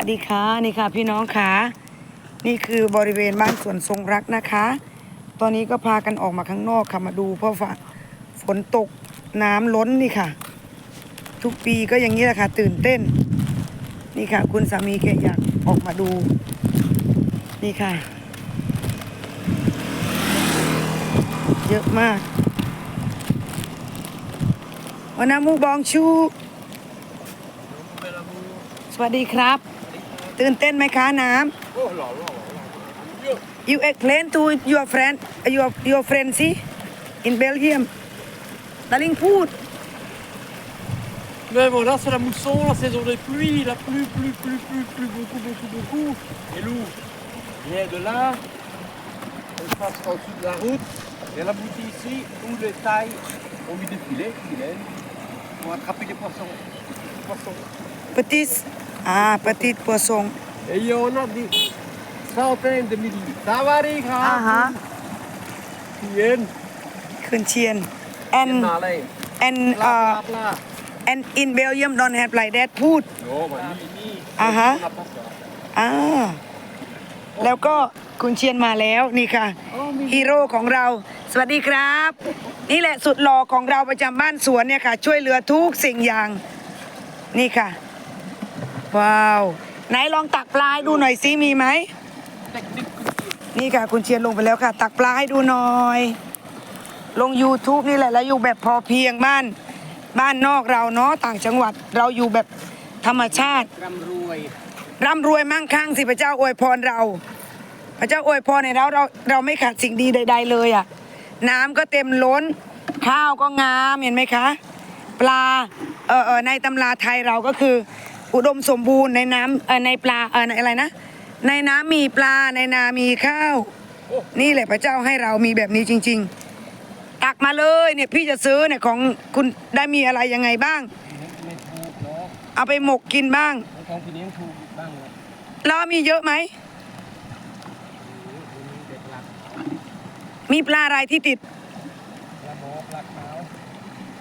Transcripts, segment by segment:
วัสดีค่ะนี่ค่ะพี่น้องค่ะ นี่คือบริเวณบ้านสวนทรงรักนะคะ ตอนนี้ก็พากันออกมาข้างนอกค่ะมาดูเพราะว่าฝนตกน้ำล้นนี่ค่ะ ทุกปีก็อย่างนี้แหละค่ะ ตื่นเต้น นี่ค่ะ คุณสามีแกอยากออกมาดู นี่ค่ะ เยอะมากวันนามูบองชูสวัสดีครับ ตื่นเต้นไหมคะน้ำ You explain to your friend your your friend see in Belgium ดาริงพูด Mais voilà, c'est la mousson, la saison des pluies, la pluie, pluie, pluie, pluie, pluie, beaucoup, beaucoup, beaucoup. Et l'eau vient de là, elle passe en dessous de la route, et elle aboutit ici où les tailles ont mis des filets, filets, pour attraper les poissons. Les poissons. ป ฏิสอ่าปฏิปัวทรง Et il y en a des centaines de milliers. Ça va, les อ่า gars ฮะ Qui viennent คืนเชียน and viennent dans l'air. and Là, uh, là, là. and in Belgium don't have like that พูด Non, bah, ni, ni. Ah, ah. On n'a pas ça. อ่าแล้วก็คุณเชียนมาแล้วนี่ค่ะฮีโร่ของเรา สวัสดีครับ นี่แหละสุดหล่อของเราประจำบ้านสวนเนี่ยค่ะ ช่วยเหลือทุกสิ่งอย่าง นี่ค่ะ ว้าว ไหนลองตักปลาให้ดูหน่อยซิมีไหม นี่ค่ะคุณเชียนลงไปแล้วค่ะ ตักปลาให้ดูหน่อย ลง YouTube นี่แหละแล้วอยู่แบบพอเพียงบ้าน บ้านนอกเราเนาะต่างจังหวัดเราอยู่แบบธรรมชาติร่ำรวยร่ำรวยมั่งคั่งสิพระเจ้าอวยพรเรา พระเจ้าอวยพรในเราเราเราไม่ขาดสิ่งดีใด ๆ เลยอะ น้ำก็เต็มล้น ข้าวก็งามเห็นไหมคะ ปลาเออเออในตำราไทยเราก็คือ อุดมสมบูรณ์ในน้ำเออในปลาเออในอะไรนะ ในน้ำมีปลาในนามีข้าว นี่แหละพระเจ้าให้เรามีแบบนี้จริง ๆ ตักมาเลยเนี่ยพี่จะซื้อเนี่ยของคุณได้มีอะไรยังไงบ้าง ไม่ถูกเนาะเอาไปหมกกินบ้างไม่ต้องพี่เลี้ยงถูกบ้างเลยแล้วมีเยอะไหมเด็กหลักมีปลาอะไรที่ติดปลาหมอปลาขาว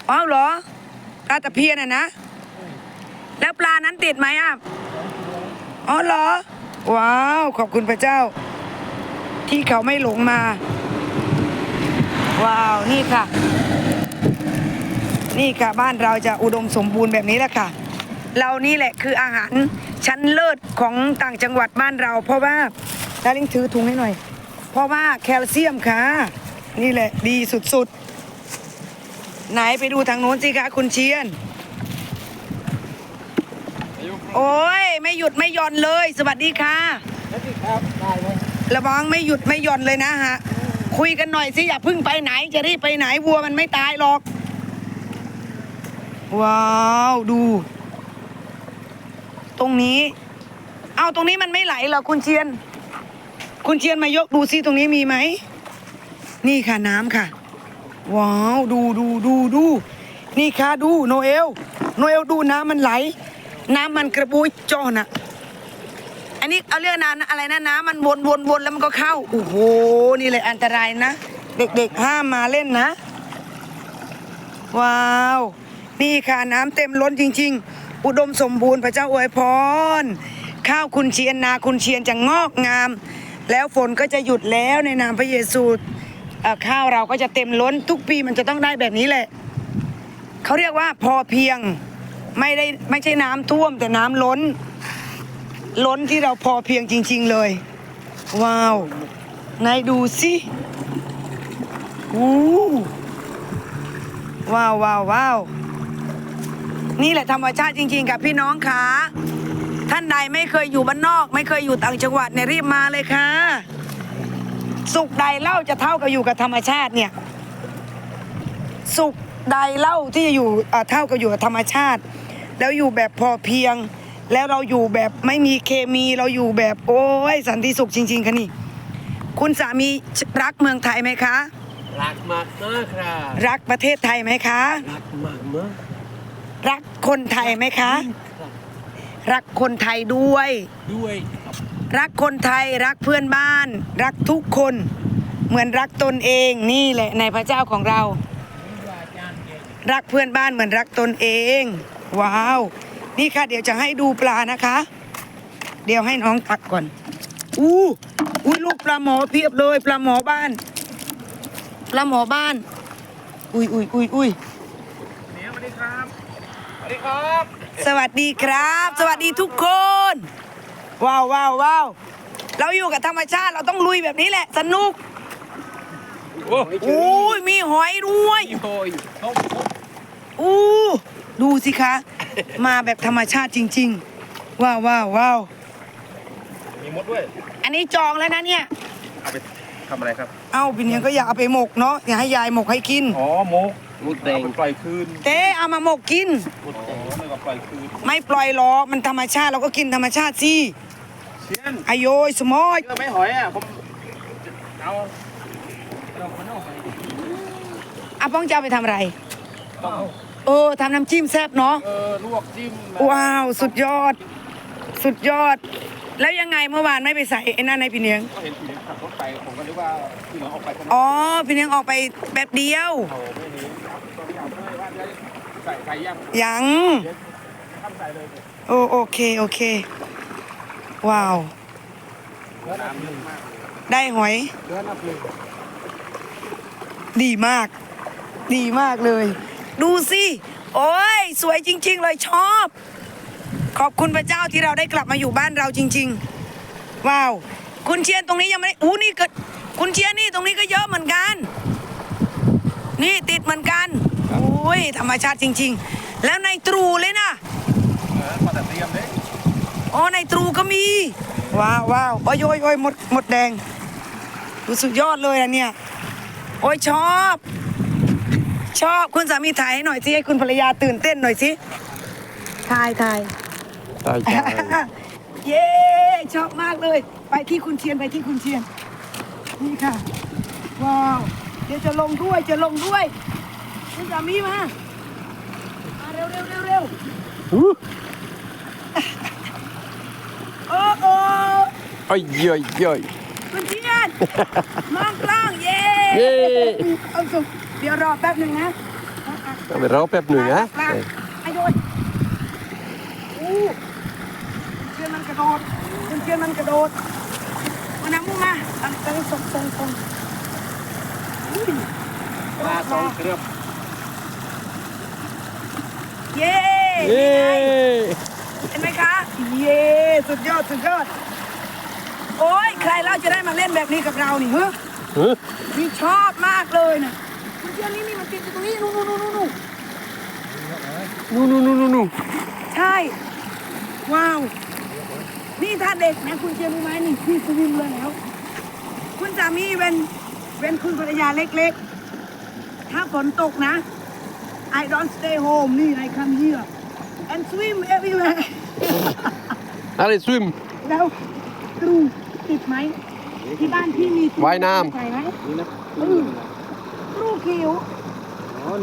อ๋อเหรอปลาตะเพียนอะนะ แล้วปลานั้นติดไหมอะอ๋อเหรอ ว้าว ขอบคุณพระเจ้า ที่เขาไม่หลงมา ว้าว นี่ค่ะ นี่ค่ะบ้านเราจะอุดมสมบูรณ์แบบนี้แหละค่ะ เรานี่แหละคืออาหารชั้นเลิศของต่างจังหวัดบ้านเรา เพราะว่าดาริงถือถุงให้หน่อย เพราะว่าแคลเซียมค่ะ นี่แหละดีสุดๆ ไหนไปดูทางโน้นสิคะคุณเชียน โอ้ยไม่หยุดไม่หย่อนเลย สวัสดีค่ะแล้วที่ครับได้ไหมระวังไม่หยุดไม่หย่อนเลยนะฮะคุยกันหน่อยสิอย่าเพึ่งไปไหนจะรีบไปไหนวัวมันไม่ตายหรอก ว้าวดู ตรงนี้ เอาตรงนี้มันไม่ไหลเหรอคุณเชียน คุณเชียนมายกดูซิตรงนี้มีไหมนี่ค่ะน้ำค่ะ ว้าว ดูดูดูดู นี่ค่ะดูโนเอล โนเอลดูน้ำมันไหล น้ำมันกระบุยจอน่ะอันนี้เอาเรื่องน้ำอะไรนะน้ำมันวนวนวนแล้วมันก็เข้าโอ้โหนี่เลยอันตรายนะ เด็กๆห้ามมาเล่นนะ ว้าว นี่ค่ะน้ำเต็มล้นจริง ๆ อุดมสมบูรณ์พระเจ้าอวยพรข้าวคุณเชียนนาคุณเชียนจะงอกงาม แล้วฝนก็จะหยุดแล้วในนามพระเยซูอ่อข้าวเราก็จะเต็มล้นทุกปีมันจะต้องได้แบบนี้แหละเขาเรียกว่าพอเพียง ไม่ได้ไม่ใช่น้ำท่วมแต่น้ำล้น ล้นที่เราพอเพียงจริง ๆเลย ว้าวไหนดูสิอู้ว้าวว้าวว้าวนี่แหละธรรมชาติจริง ๆ กับพี่น้องค่ะท่านใดไม่เคยอยู่บ้านนอก ไม่เคยอยู่ต่างจังหวัดเนี่ยรีบมาเลยค่ะ สุขใดเล่าจะเท่ากับอยู่กับธรรมชาติเนี่ย สุขใดเล่าที่จะอยู่เออเท่ากับอยู่กับธรรมชาติ แล้วอยู่แบบพอเพียง แล้วเราอยู่แบบไม่มีเคมีเราอยู่แบบโอ้ยสันติสุขจริง ๆค่ะนี่คุณสามีรักเมืองไทยไหมคะ รักมากมากครับรักประเทศไทยไหมคะ รักมากมากรักคนไทยไหมคะ รักคนไทยด้วย ด้วยรักคนไทยรักเพื่อนบ้าน รักทุกคนเหมือนรักตนเองนี่แหละในพระเจ้าของเรา รักเพื่อนบ้านเหมือนรักตนเอง ว้าว นี่ค่ะ เดี๋ยวจะให้ดูปลานะคะ เดี๋ยวให้น้องตักก่อน อู้อุ้ยลูกปลาหมอเพียบเลย ปลาหมอบ้าน ปลาหมอบ้าน อุ้ยอุ้ยอุ้ยอุ้ยเหนียวสวัสดีครับ สวัสดีครับ สวัสดีครับ สวัสดีทุกคน ว้าวว้าวว้าวเราอยู่กับธรรมชาติเราต้องลุยแบบนี้แหละ สนุกโอ้อุ้ยมีหอยด้วยยโอ้ยเขาอู้ ดูสิคะ มาแบบธรรมชาติจริง ๆ ว้าวว้าวว้าวมีมดด้วย อันนี้จองแล้วนะเนี่ย เอาไปทำอะไรครับ เอ้าพี่เนียงก็อยากเอาไปหมกเนาะอยากให้ยายหมกให้กิน อ๋อมกมดแดงปล่อยคืนเจ๊เอามาหมกกิน มดแดงไม่ว่าปล่อยคืนไม่ปล่อยหรอกมันธรรมชาติเราก็กินธรรมชาติสิเชียนอายโยยสมอย เจอไหม่หอยอะผมเอาเอาคนเอาไปอาป้องจะเอาไปทำอะไร ต้อง เอาเออทำน้ำจิ้มแซ่บเนาะเออลวกจิ้มว้าว สุดยอด สุดยอด แล้วยังไงเมื่อวานไม่ไปใส่ไอ้นั่นในพี่เนียงก็เห็นผีขับรถไปผมก็นึกว่าที่เราออกไปคนนั้นอ๋อพี่เนียงออกไปแบบเดียวเขาไม่เห็นครับก็พยายามเลยว่าจะใส่ใส่ย่างยังทำใส่เลยโอโอเคโอเค ว้าว น้ำเยอะมากได้หอยเนื้อน้ำเลยดีมาก ดีมากเลย ดูสิ โอ้ย สวยจริง ๆ เลยชอบ ขอบคุณพระเจ้าที่เราได้กลับมาอยู่บ้านเราจริง ๆ ว้าว คุณเชียนตรงนี้ยังไม่ได้อู้นี่ก็คุณเชียนนี่ตรงนี้ก็เยอะเหมือนกัน นี่ติดเหมือนกันโอ้ยธรรมชาติจริง ๆ แล้วในตรูเลยนะออมาแต่เตรียมเลยอ๋อในตรูก็มี ว้าวว้าวโอ้ยโอ้ยโอ้ยหมดหมดแดงดูสุดยอดเลยอะเนี่ย โอ้ยชอบ ชอบคุณสามีถ่ายให้หน่อยสิให้คุณภรรยาตื่นเต้นหน่อยสิถ่ายถ่าย ตายจ้าเย้ชอบมากเลย ไปที่คุณเชียนไปที่คุณเชียน นี่ค่ะ ว้าว เดี๋ยวจะลงด้วยจะลงด้วย คุณสามีมามาเร็วเร็วเร็วเร็วโอ้โอ้เอ้ยเย้ยเย้ยคุณเชียนมองกล้องเย้ เย้เอาสุเดี๋ยวรอแป๊บหนึ่งนะเอาไปรอแป๊บหนึ่งนะลากไอ้โดนอู้คุณเชียนมันกระโดดคุณเชียนมันกระโดดมาน้ำมุงมาตั้งตั้งตรงตรงตรงอุ้ยมาสองเครือบเย้เย้เห็นไหมคะ เย้สุดยอดสุดยอด โอ้ยใครเราจะได้มาเล่นแบบนี้กับเรานี่เฮ้ยเฮ้ย นี่ชอบมากเลยนะคุณเชียนนี่นี่มันติดอยู่ตรงนี้นู่นนู่นนู่นนู่นนู่นนู่นนู่นนู่นใช่ ว้าว นี่ถ้าเด็กนะคุณเชียร์รู้ไหมนี่พี่สวิมเลยแล้ว คุณสามีเป็นเป็นคุณภรรยาเล็กๆ ถ้าฝนตกนะ I don't stay home นี่ I come here and swim everywhere อะไรสวิมแล้วตรูติดไหม ที่บ้านพี่มีตรูว่ายน้ำ ใส่ไหมนี่นะเออตรูเขียว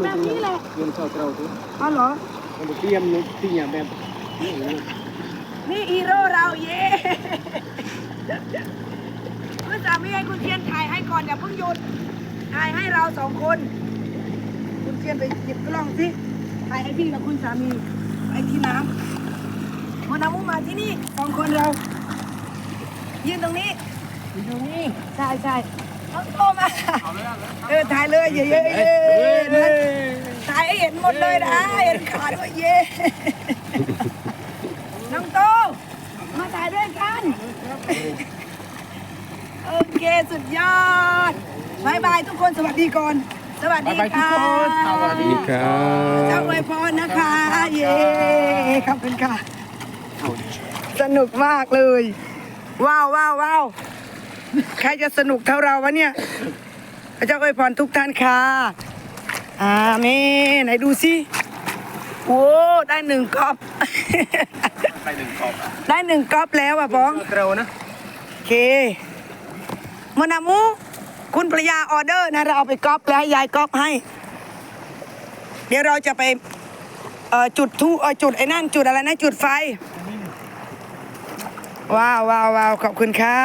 แบบนี้แหละเงินเข้าเราทุกอ๋อเหรอ มันเตรียมนุที่อย่างแบบนี้นี่ฮีโร่เราเย้คุณสามีให้คุณเทียนถ่ายให้ก่อนอย่าเพิ่งหยุดถ่ายให้เราสองคน คุณเทียนไปหยิบกล้องสิถ่ายให้พี่กับคุณสามีไปที่น้ำมาน้ำมุงมาที่นี่สองคนเรายืนตรงนี้ ยืนตรงนี้ใช่ใช่เอาโตมาเออถ่ายเลยเย้เย้เย้เย้ถ่ายให้เห็นหมดเลยนะเห็นขาด้วยเย้น้องโตมาถ่ายด้วยกันโอเคสุดยอดบายบายทุกคนสวัสดีก่อนสวัสดีค่ะสวัสดีครัเจ้าบอวยพรนะคะ เย้ขอบคุณค่ะ สนุกมากเลย ว้าวว้าวว้าว ใครจะสนุกเท่าเราวะเนี่ย พระเจ้าอวยพรทุกท่านค่ะ อาเมนไหนดูสิโอ้ได้หนึ่งกอบ ไปหนึ่งขอบอะได้หนึ่งก๊อปแล้วอะบ้องเรานะโอเคมอนามูคุณภรรยาออเดอร์นะ เราเอาไปก๊อปแล้วให้ยายก๊อปให้ เดี๋ยวเราจะไปเอ่อจุดทูเอ่อจุดไอ้นั่นจุดอะไรนะ จุดไฟ ว้าวว้าวว้าวขอบคุณค่ะ